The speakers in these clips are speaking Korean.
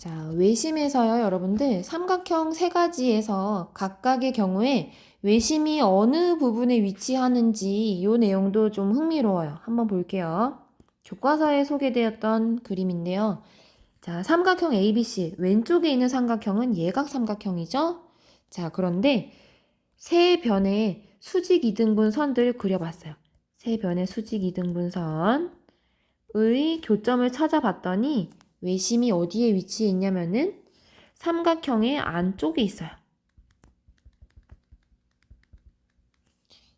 자, 외심에서요, 여러분들 삼각형 세 가지에서 각각의 경우에 외심이 어느 부분에 위치하는지 이 내용도 좀 흥미로워요. 한번 볼게요. 교과서에 소개되었던 그림인데요. 자, 삼각형 ABC 왼쪽에 있는 삼각형은 예각 삼각형이죠. 자, 그런데 세 변의 수직 이등분 선들을 그려봤어요. 세 변의 수직 이등분 선의 교점을 찾아봤더니 외심이 어디에 위치해 있냐면은 삼각형의 안쪽에 있어요.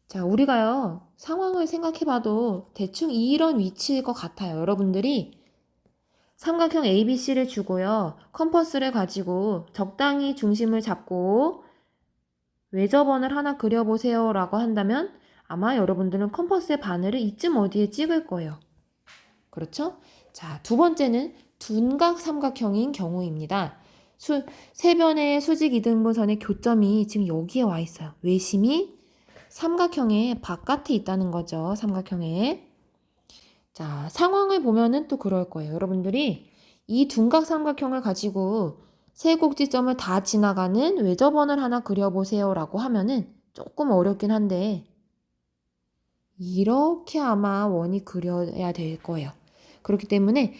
자, 우리가요, 상황을 생각해봐도 대충 이런 위치일 것 같아요. 여러분들이 삼각형 ABC를 주고요, 컴퍼스를 가지고 적당히 중심을 잡고 외접원을 하나 그려보세요 라고 한다면 아마 여러분들은 컴퍼스의 바늘을 이쯤 어디에 찍을 거예요. 그렇죠? 자, 두 번째는 둔각 삼각형인 경우입니다. 수, 세 변의 수직 이등분선의 교점이 지금 여기에 와 있어요. 외심이 삼각형의 바깥에 있다는 거죠. 삼각형에. 자, 상황을 보면은 또 그럴 거예요. 여러분들이 이 둔각 삼각형을 가지고 세 꼭지점을 다 지나가는 외접원을 하나 그려보세요 라고 하면은 조금 어렵긴 한데 이렇게 아마 원이 그려야 될 거예요. 그렇기 때문에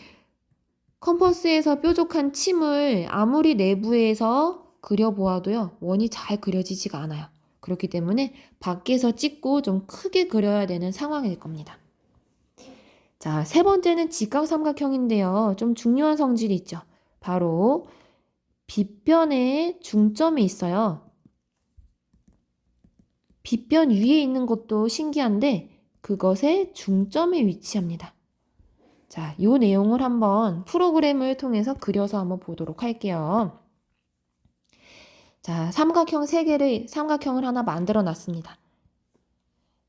컴퍼스에서 뾰족한 침을 아무리 내부에서 그려보아도요, 원이 잘 그려지지가 않아요. 그렇기 때문에 밖에서 찍고 좀 크게 그려야 되는 상황일 겁니다. 자, 세 번째는 직각삼각형인데요. 좀 중요한 성질이 있죠. 바로 빗변에 중점이 있어요. 빗변 위에 있는 것도 신기한데 그것의 중점에 위치합니다. 자, 이 내용을 한번 프로그램을 통해서 그려서 한번 보도록 할게요. 자, 삼각형 세 개를, 삼각형을 하나 만들어 놨습니다.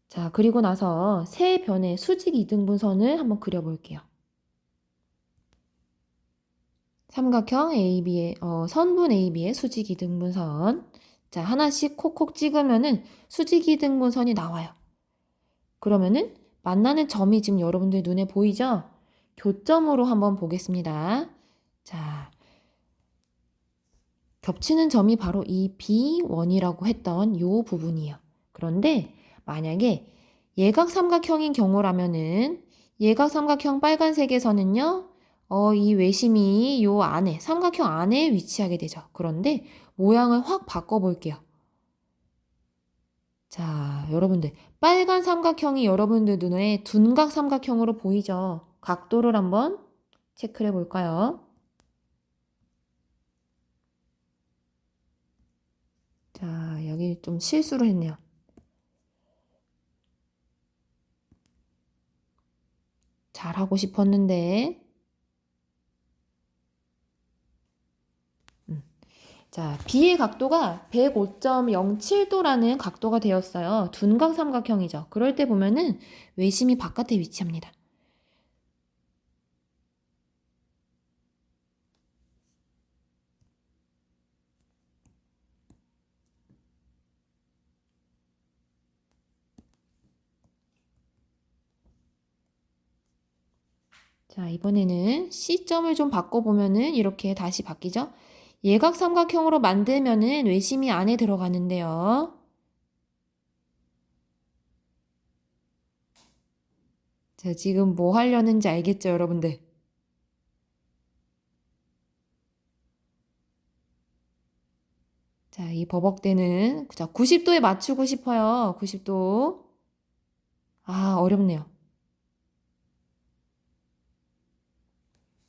자, 그리고 나서 세 변의 수직 이등분선을 한번 그려 볼게요. 삼각형 AB의, 어, 선분 AB의 수직 이등분선. 자, 하나씩 콕콕 찍으면은 수직 이등분선이 나와요. 그러면은 만나는 점이 지금 여러분들 눈에 보이죠? 교점으로 한번 보겠습니다. 자, 겹치는 점이 바로 이 B1이라고 했던 요 부분이에요. 그런데 만약에 예각 삼각형인 경우라면은 예각 삼각형 빨간색에서는요, 어, 이 외심이 요 안에, 삼각형 안에 위치하게 되죠. 그런데 모양을 확 바꿔볼게요. 자, 여러분들. 빨간 삼각형이 여러분들 눈에 둔각 삼각형으로 보이죠? 각도를 한번 체크를 해볼까요? 자, 여기 좀 실수를 했네요. 잘 하고 싶었는데. 음. 자, B의 각도가 105.07도라는 각도가 되었어요. 둔각 삼각형이죠. 그럴 때 보면은 외심이 바깥에 위치합니다. 자, 이번에는 C점을 좀 바꿔보면은 이렇게 다시 바뀌죠? 예각 삼각형으로 만들면은 외심이 안에 들어가는데요. 자, 지금 뭐 하려는지 알겠죠, 여러분들? 자, 이 버벅대는, 자, 90도에 맞추고 싶어요. 90도. 아, 어렵네요.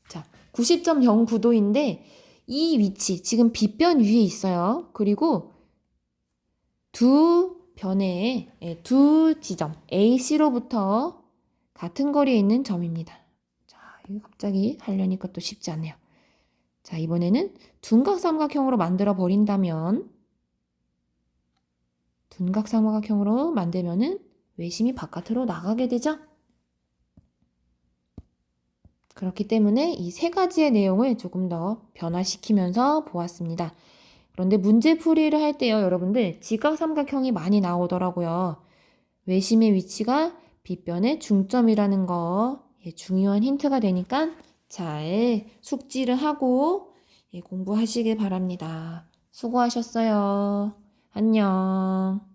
자, 90.09도인데 이 위치 지금 빗변 위에 있어요. 그리고 두 변에 예, 두 지점 AC로부터 같은 거리에 있는 점입니다. 자, 이거 갑자기 하려니까 또 쉽지 않네요. 자, 이번에는 둔각 삼각형으로 만들어 버린다면 둔각 삼각형으로 만들면은 외심이 바깥으로 나가게 되죠. 그렇기 때문에 이 세 가지의 내용을 조금 더 변화시키면서 보았습니다. 그런데 문제 풀이를 할 때요, 여러분들 직각삼각형이 많이 나오더라고요. 외심의 위치가 빗변의 중점이라는 거 예, 중요한 힌트가 되니까 잘 숙지를 하고 예, 공부하시길 바랍니다. 수고하셨어요. 안녕.